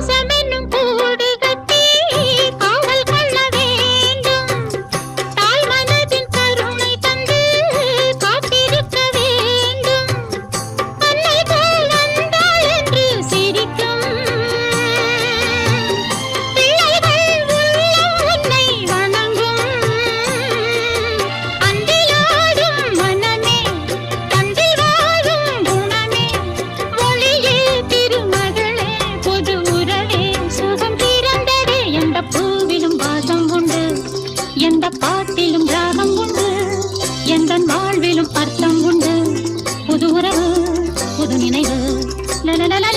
se me பாட்டிலும் ராகம் உண்டு. எந்தன் வாழ்விலும் அர்த்தம் உண்டு. புது உறவு புது நினைவு. லலலல